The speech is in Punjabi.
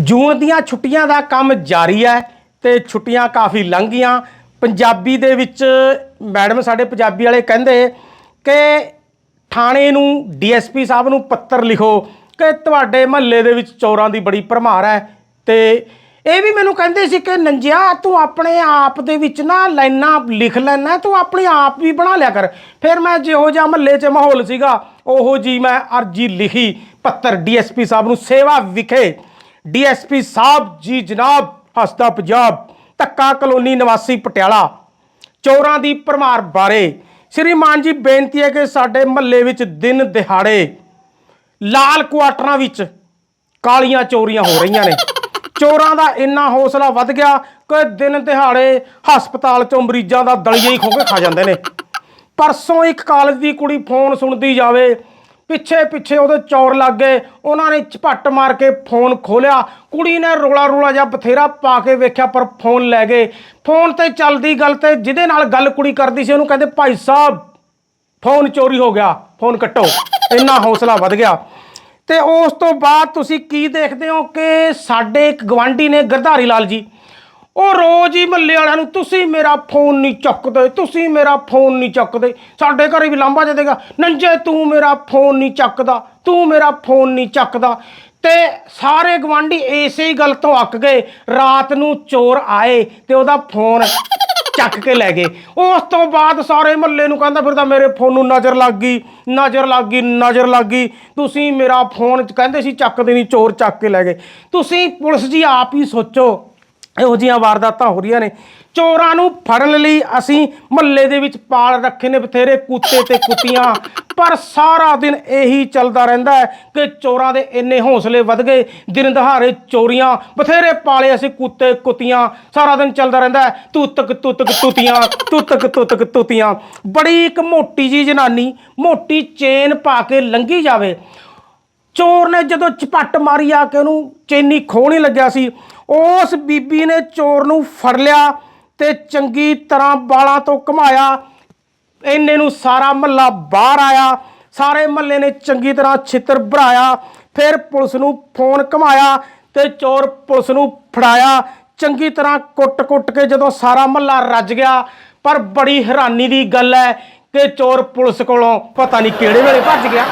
ਜੂਨ ਦੀਆਂ ਛੁੱਟੀਆਂ ਦਾ ਕੰਮ ਜਾਰੀ ਹੈ ਤੇ ਛੁੱਟੀਆਂ ਕਾਫੀ ਲੰਘ ਗਈਆਂ ਪੰਜਾਬੀ ਦੇ ਵਿੱਚ ਮੈਡਮ ਸਾਡੇ ਪੰਜਾਬੀ ਵਾਲੇ ਕਹਿੰਦੇ ਕਿ ਥਾਣੇ ਨੂੰ ਡੀਐਸਪੀ ਸਾਹਿਬ ਨੂੰ ਪੱਤਰ ਲਿਖੋ ਕਿ ਤੁਹਾਡੇ ਮਹੱਲੇ ਦੇ ਵਿੱਚ ਚੋਰਾਂ ਦੀ ਬੜੀ ਭਰਮਾਰ ਹੈ ਤੇ ਇਹ ਵੀ ਮੈਨੂੰ ਕਹਿੰਦੇ ਸੀ ਕਿ ਨੰਜਿਆ, ਤੂੰ ਆਪਣੇ ਆਪ ਦੇ ਵਿੱਚ ਨਾ ਲਾਈਨਾਂ ਲਿਖ ਲੈਣਾ, ਤੂੰ ਆਪਣੇ ਆਪ ਵੀ ਬਣਾ ਲਿਆ ਕਰ। ਫਿਰ ਮੈਂ ਜਿਹੋ ਜਿਹਾ ਮਹੱਲੇ 'ਚ ਮਾਹੌਲ ਸੀਗਾ, ਉਹੋ ਜੀ ਮੈਂ ਅਰਜੀ ਲਿਖੀ ਪੱਤਰ ਡੀਐਸਪੀ ਸਾਹਿਬ ਨੂੰ ਸੇਵਾ ਵਿਖੇ। ਡੀਐਸਪੀ ਸਾਹਿਬ ਜੀ ਜਨਾਬ ਹਸਤਾ ਪੰਜਾਬ, ਧੱਕਾ ਕਲੋਨੀ ਨਿਵਾਸੀ ਪਟਿਆਲਾ। ਚੋਰਾਂ ਦੀ ਭਰਮਾਰ ਬਾਰੇ ਸ਼੍ਰੀ ਮਾਨ ਜੀ ਬੇਨਤੀ ਹੈ ਕਿ ਸਾਡੇ ਮਹੱਲੇ ਵਿੱਚ ਦਿਨ ਦਿਹਾੜੇ ਲਾਲ ਕੁਆਟਰਾਂ ਵਿੱਚ ਕਾਲੀਆਂ ਚੋਰੀਆਂ ਹੋ ਰਹੀਆਂ ਨੇ। ਚੋਰਾਂ ਦਾ ਇੰਨਾ ਹੌਸਲਾ ਵੱਧ ਗਿਆ ਕਿ ਦਿਨ ਦਿਹਾੜੇ ਹਸਪਤਾਲ ਚੋਂ ਮਰੀਜ਼ਾਂ ਦਾ ਦਲੀਆ ਹੀ ਖੋ ਕੇ ਖਾ ਜਾਂਦੇ ਨੇ। ਪਰਸੋਂ ਇੱਕ ਕਾਲਜ ਦੀ ਕੁੜੀ ਫੋਨ ਸੁਣਦੀ ਜਾਵੇ ਪਿੱਛੇ ਪਿੱਛੇ ਉਹਦੇ ਚੌਰ ਲੱਗ ਗਏ। ਉਹਨਾਂ ਨੇ ਝਪੱਟ ਮਾਰ ਕੇ ਫੋਨ ਖੋਲਿਆ ਕੁੜੀ ਨੇ ਰੋਲਾ ਰੋਲਾ ਜਿਹਾ ਬਥੇਰਾ ਪਾ ਕੇ ਵੇਖਿਆ, ਪਰ ਫੋਨ ਲੈ ਗਏ। ਫੋਨ ਤੇ ਚੱਲਦੀ ਗੱਲ ਤੇ ਜਿਹਦੇ ਨਾਲ ਗੱਲ ਕੁੜੀ ਕਰਦੀ ਸੀ, ਉਹਨੂੰ ਕਹਿੰਦੇ, ਭਾਈ ਸਾਹਿਬ, ਫੋਨ ਚੋਰੀ ਹੋ ਗਿਆ, ਫੋਨ ਕੱਟੋ। ਇੰਨਾ ਹੌਸਲਾ ਵੱਧ ਗਿਆ। ਤੇ ਉਸ ਤੋਂ ਬਾਅਦ ਤੁਸੀਂ ਕੀ ਦੇਖਦੇ ਹੋ ਕਿ ਸਾਡੇ ਇੱਕ ਗਵਾਂਢੀ ਨੇ ਗਰਧਾਰੀ ਲਾਲ ਜੀ ਉਹ ਰੋਜ਼ ਹੀ ਮੱਲੇ ਵਾਲਿਆਂ ਨੂੰ, ਤੁਸੀਂ ਮੇਰਾ ਫੋਨ ਨਹੀਂ ਚੱਕਦੇ, ਤੁਸੀਂ ਮੇਰਾ ਫੋਨ ਨਹੀਂ ਚੱਕਦੇ। ਸਾਡੇ ਘਰੇ ਵੀ ਲਾਂਭਾ ਦੇ ਦੇਗਾ। ਨੰਜੇ, ਤੂੰ ਮੇਰਾ ਫੋਨ ਨਹੀਂ ਚੱਕਦਾ, ਤੂੰ ਮੇਰਾ ਫੋਨ ਨਹੀਂ ਚੱਕਦਾ। ਤੇ ਸਾਰੇ ਗਵਾਂਢੀ ਇਸੇ ਹੀ ਗੱਲ ਤੋਂ ਅੱਕ ਗਏ। ਰਾਤ ਨੂੰ ਚੋਰ ਆਏ ਤੇ ਉਹਦਾ ਫੋਨ ਚੱਕ ਕੇ ਲੈ ਗਏ। ਉਸ ਤੋਂ ਬਾਅਦ ਸਾਰੇ ਮਹੱਲੇ ਨੂੰ ਕਹਿੰਦਾ ਫਿਰਦਾ, ਮੇਰੇ ਫੋਨ ਨੂੰ ਨਜ਼ਰ ਲੱਗ ਗਈ, ਨਜ਼ਰ ਲੱਗ ਗਈ, ਨਜ਼ਰ ਲੱਗ ਗਈ। ਤੁਸੀਂ ਮੇਰਾ ਫੋਨ ਕਹਿੰਦੇ ਸੀ ਚੱਕਦੇ ਨਹੀਂ, ਚੋਰ ਚੱਕ ਕੇ ਲੈ ਗਏ। ਤੁਸੀਂ ਪੁਲਿਸ ਜੀ ਆਪ ਹੀ ਸੋਚੋ ਇਹੋ ਜਿਹੀਆਂ ਵਾਰਦਾਤਾਂ ਹੋ ਰਹੀਆਂ ਨੇ। ਚੋਰਾਂ ਨੂੰ ਫੜਨ ਲਈ ਅਸੀਂ ਮਹੱਲੇ ਦੇ ਵਿੱਚ ਪਾਲ ਰੱਖੇ ਨੇ ਬਥੇਰੇ ਕੁੱਤੇ ਤੇ ਕੁੱਤੀਆਂ। ਪਰ ਸਾਰਾ ਦਿਨ ਇਹੀ ਚੱਲਦਾ ਰਹਿੰਦਾ ਹੈ ਕਿ ਚੋਰਾਂ ਦੇ ਇੰਨੇ ਹੌਸਲੇ ਵੱਧ ਗਏ। ਦਿਨ ਦਹਾੜੇ ਚੋਰੀਆਂ, ਬਥੇਰੇ ਪਾਲੇ ਅਸੀਂ ਕੁੱਤੇ, ਕੁੱਤੀਆਂ। ਸਾਰਾ ਦਿਨ ਚੱਲਦਾ ਰਹਿੰਦਾ ਹੈ, ਤੁੱਤਕ ਤੁੱਤਕ, ਤੁੱਤੀਆਂ, ਤੁੱਤਕ ਤੁੱਤਕ, ਤੁੱਤੀਆਂ। ਬੜੀ ਇੱਕ ਮੋਟੀ ਜੀ ਜਨਾਨੀ, ਮੋਟੀ ਚੇਨ ਪਾ ਕੇ ਲੰਗੀ ਜਾਵੇ। ਚੋਰ ਨੇ ਜਦੋਂ ਚਪੱਟ ਮਾਰੀ ਆ ਕੇ ਉਹਨੂੰ ਚੇਨੀ ਖੋਹ ਨਹੀਂ ਲੱਗਿਆ ਸੀ ਉਸ ਬੀਬੀ ਨੇ ਚੋਰ ਨੂੰ ਫੜ ਲਿਆ ਤੇ ਚੰਗੀ ਤਰ੍ਹਾਂ ਬਾਲਾਂ ਤੋਂ ਘਮਾਇਆ। ਇੰਨੇ ਨੂੰ ਸਾਰਾ ਮਹੱਲਾ ਬਾਹਰ ਆਇਆ। ਸਾਰੇ ਮਹੱਲੇ ਨੇ ਚੰਗੀ ਤਰ੍ਹਾਂ ਛਿੱਤਰ ਭਰਾਇਆ। ਫਿਰ ਪੁਲਿਸ ਨੂੰ ਫੋਨ ਘਮਾਇਆ ਤੇ ਚੋਰ ਪੁਲਿਸ ਨੂੰ ਫੜਾਇਆ। ਚੰਗੀ ਤਰ੍ਹਾਂ ਕੁੱਟ-ਕੁੱਟ ਕੇ ਜਦੋਂ ਸਾਰਾ ਮਹੱਲਾ ਰੱਜ ਗਿਆ। ਪਰ ਬੜੀ ਹੈਰਾਨੀ ਦੀ ਗੱਲ ਹੈ ਕਿ ਚੋਰ ਪੁਲਿਸ ਕੋਲੋਂ ਪਤਾ ਨਹੀਂ ਕਿਹੜੇ ਵੇਲੇ ਭੱਜ ਗਿਆ।